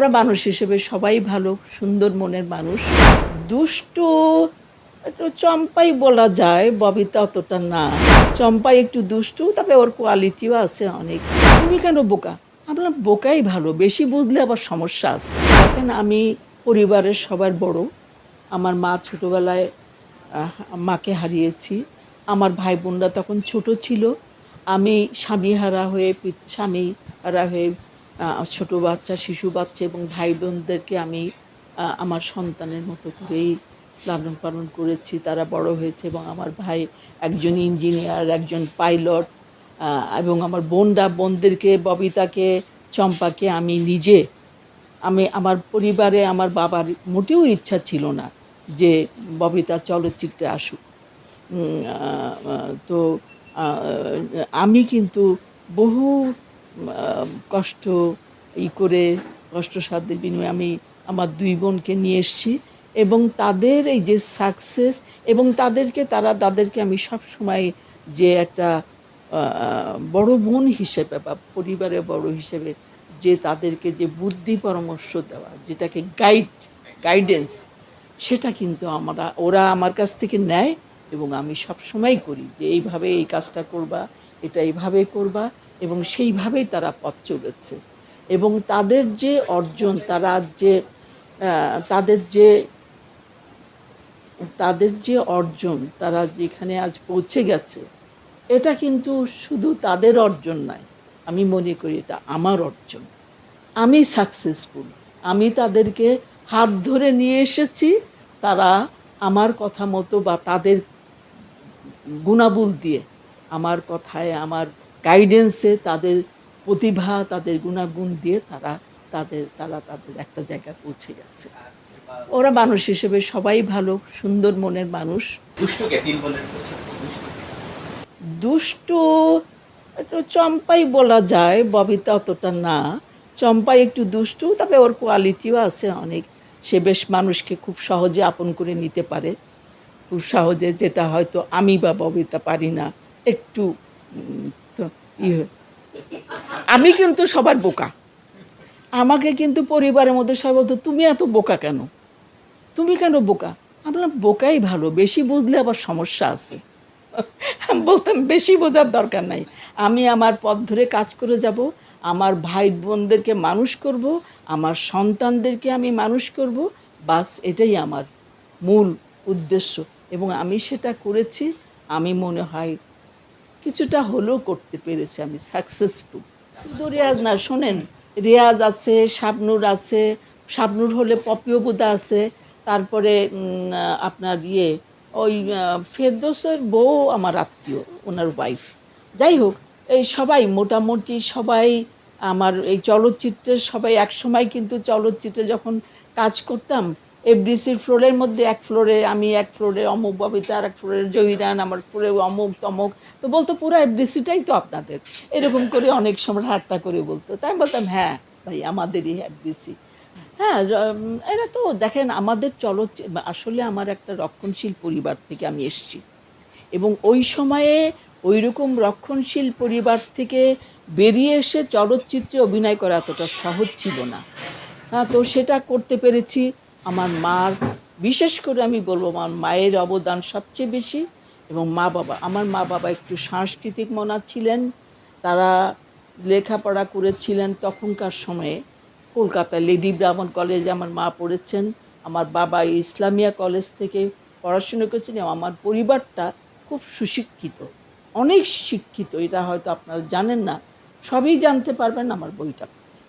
ওরা মানুষ হিসেবে সবাই ভালো, সুন্দর মনের মানুষ। দুষ্টু, একটু চম্পাই বলা যায়, ববিতা অতটা না। চম্পাই একটু দুষ্টু, তবে ওর কোয়ালিটিও আছে অনেক। তুমি কেন বোকা? বললাম, বোকাই ভালো, বেশি বুঝলে আবার সমস্যা আছে। দেখেন, আমি পরিবারের সবার বড়। আমার মা ছোটোবেলায় মাকে হারিয়েছি। আমার ভাই বোনরা তখন ছোট ছিল। আমি স্বামী হারা হয়ে স্বামী হারা হয়ে ছোট বাচ্চা, শিশু বাচ্চা এবং ভাই বোনদেরকে আমি আমার সন্তানের মতো করেই লালন পালন করেছি। তারা বড় হয়েছে এবং আমার ভাই একজন ইঞ্জিনিয়ার, একজন পাইলট এবং আমার বোনরা, বোনদেরকে, ববিতাকে, চম্পাকে আমি নিজে, আমি আমার পরিবারে আমার বাবার মোটেও ইচ্ছা ছিল না যে ববিতা চলচ্চিত্রে আসুক। তো আমি কিন্তু বহু কষ্ট ই করে কষ্টসাধ্যের বিনিময়ে আমি আমার দুই বোনকে নিয়ে এসেছি এবং তাদের এই যে সাকসেস এবং তাদেরকে তারা, তাদেরকে আমি সব সময় যে একটা বড় বোন হিসেবে বা পরিবারের বড় হিসেবে যে তাদেরকে যে বুদ্ধি পরামর্শ দেওয়া, যেটাকে গাইড গাইডেন্স সেটা কিন্তু আমরা, ওরা আমার কাছ থেকে নেয় এবং আমি সব সময় করি যে এইভাবে এই কাজটা করবা, এটা এইভাবে করবা এবং সেইভাবেই তারা পথ চলেছে। এবং তাদের যে অর্জন, তারা যে তাদের যে তাদের যে অর্জন, তারা যেখানে আজ পৌঁছে গেছে, এটা কিন্তু শুধু তাদের অর্জন নয়, আমি মনে করি এটা আমার অর্জন। আমি সাকসেসফুল আমি তাদেরকে হাত ধরে নিয়ে এসেছি, তারা আমার কথা মতো বা তাদের গুণাবল দিয়ে আমার কথায়, আমার গাইডেন্সে তাদের প্রতিভা তাদের গুণাগুণ দিয়ে তারা তাদের তারা তাদের একটা জায়গায় পৌঁছে গেছে। ওরা মানুষ হিসেবে সবাই ভালো সুন্দর মনের মানুষ। দুষ্টু একটু চম্পাই বলা যায় ববিতা অতটা না। চম্পাই একটু দুষ্টু তবে ওর কোয়ালিটিও আছে অনেক। সে বেশ মানুষকে খুব সহজে আপন করে নিতে পারে। খুব সহজে যেটা হয়তো আমি বা ববিতা পারি না একটু ইয়ে। আমি কিন্তু সবার বোকা। আমাকে কিন্তু পরিবারের মধ্যে সবাই বলতো, তুমি এত বোকা কেন? তুমি কেন বোকা? আমরা বোকাই ভালো, বেশি বুঝলে আবার সমস্যা আছে। বলতাম, বেশি বোঝার দরকার নাই। আমি আমার পথ ধরে কাজ করে যাব, আমার ভাই বোনদেরকে মানুষ করব, আমার সন্তানদেরকে আমি মানুষ করব, বাস এটাই আমার মূল উদ্দেশ্য এবং আমি সেটা করেছি। আমি মনে হয় কিছুটা হলেও করতে পেরেছি আমি সাকসেসফুল শুধু রেয়াজ না, শোনেন, রেয়াজ আছে, শাবনুর আছে, শাবনুর হলে পপিও আছে, তারপরে আপনার ইয়ে ওই ফেরদৌসের বউ আমার আত্মীয়, ওনার ওয়াইফ যাই হোক, এই সবাই মোটামুটি সবাই আমার এই চলচ্চিত্রের সবাই এক সময় কিন্তু চলচ্চিত্রে যখন কাজ করতাম এফডিসির ফ্লোরের মধ্যে এক ফ্লোরে আমি এক ফ্লোরে অমুক ববিতা আর এক ফ্লোরে জহিরান আমার ফ্লোরে অমুক, তমুক। তো বলতো পুরো এফডিসিটাই তো আপনাদের। এরকম করে অনেক সময় ঠাট্টা করে বলতো। তাই বলতাম হ্যাঁ ভাই, আমাদেরই এফডিসি হ্যাঁ এরা তো দেখেন, আমাদের চলচ্চিত্র আসলে আমার একটা রক্ষণশীল পরিবার থেকে আমি এসেছি। এবং ওই সময়ে ওই রকম রক্ষণশীল পরিবার থেকে বেরিয়ে এসে চলচ্চিত্রে অভিনয় করা এতটা সহজ ছিল না। হ্যাঁ তো সেটা করতে পেরেছি। আমার মার, বিশেষ করে আমি বলব আমার মায়ের অবদান সবচেয়ে বেশি এবং মা বাবা, আমার মা বাবা একটু সাংস্কৃতিক মনা ছিলেন, তারা লেখাপড়া করেছিলেন তখনকার সময়ে। কলকাতায় লেডি ব্রাহ্মণ কলেজে আমার মা পড়েছেন, আমার বাবা ইসলামিয়া কলেজ থেকে পড়াশুনো করেছেন এবং আমার পরিবারটা খুব সুশিক্ষিত, অনেক শিক্ষিত, এটা হয়তো আপনারা জানেন না, সবই জানতে পারবেন আমার বইটা।